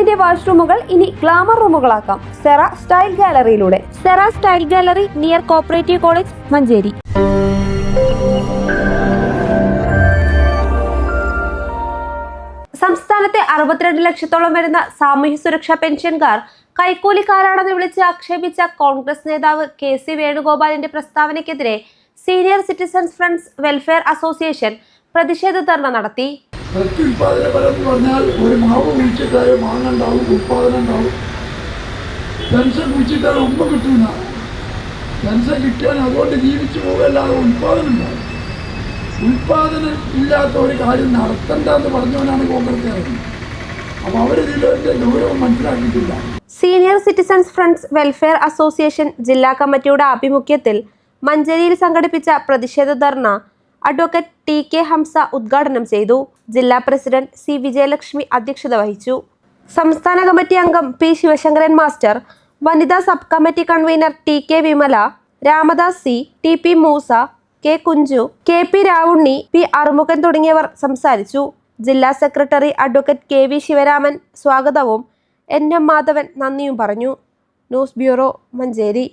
വീടിന്റെ വാഷ്റൂമുകൾ ഇനി ഗ്ലാമർ റൂമുകളാക്കാം. Cera style ഗാലറിയിലൂടെ. Sera style gallery near cooperative college Manjeri. സംസ്ഥാനത്തെ അറുപത്തിരണ്ട് ലക്ഷത്തോളം വരുന്ന സാമൂഹ്യ സുരക്ഷാ പെൻഷൻകാർ കൈക്കൂലിക്കാരാണെന്ന് വിളിച്ച് ആക്ഷേപിച്ച കോൺഗ്രസ് നേതാവ് കെ സി വേണുഗോപാലിന്റെ പ്രസ്താവനയ്ക്കെതിരെ senior citizens friends welfare association പ്രതിഷേധ ധർണ നടത്തി. പ്രത്യുൽപാദന ഫലം എന്ന് പറഞ്ഞാൽ ഒരു മാവ് കുഴിച്ചിട്ടാൽ മാങ്ങ ഉണ്ടാവും ഉൽപാദനം ഉണ്ടാവും. പെൻഷൻ കുഴിച്ചിട്ടാൽ ഉമ്മ കിട്ടൂല. പെൻഷൻ കിട്ടിയാൽ അതുകൊണ്ട് ജീവിച്ചു പോകല്ലാതെ ഉൽപാദനം ഉണ്ടാവും. ഉൽപാദനം ഇല്ലാത്ത ഒരു കാര്യം നടത്തണ്ട എന്ന് പറഞ്ഞവനാണ് കോൺഗ്രസ്സുകാരൻ. അപ്പോൾ അവരിതിന്റെ ഗൗരവം മനസ്സിലാക്കിയിട്ടില്ല. Senior citizens friends welfare association ജില്ലാ കമ്മിറ്റിയുടെ ആഭിമുഖ്യത്തിൽ മഞ്ചേരിയിൽ സംഘടിപ്പിച്ച പ്രതിഷേധ ധർണ അഡ്വക്കേറ്റ് ടി കെ ഹംസ ഉദ്ഘാടനം ചെയ്തു. ജില്ലാ പ്രസിഡന്റ് സി വിജയലക്ഷ്മി അധ്യക്ഷത വഹിച്ചു. സംസ്ഥാന കമ്മിറ്റി അംഗം പി ശിവശങ്കരൻ മാസ്റ്റർ വനിതാ sub committee convener T K Vimala Ramadas C T P Moosa K Kunju K P Ravunni P Arumughan തുടങ്ങിയവർ സംസാരിച്ചു. ജില്ലാ secretary advocate K V Sivaraman സ്വാഗതവും എൻ എം മാധവൻ നന്ദിയും പറഞ്ഞു. News bureau Manjeri.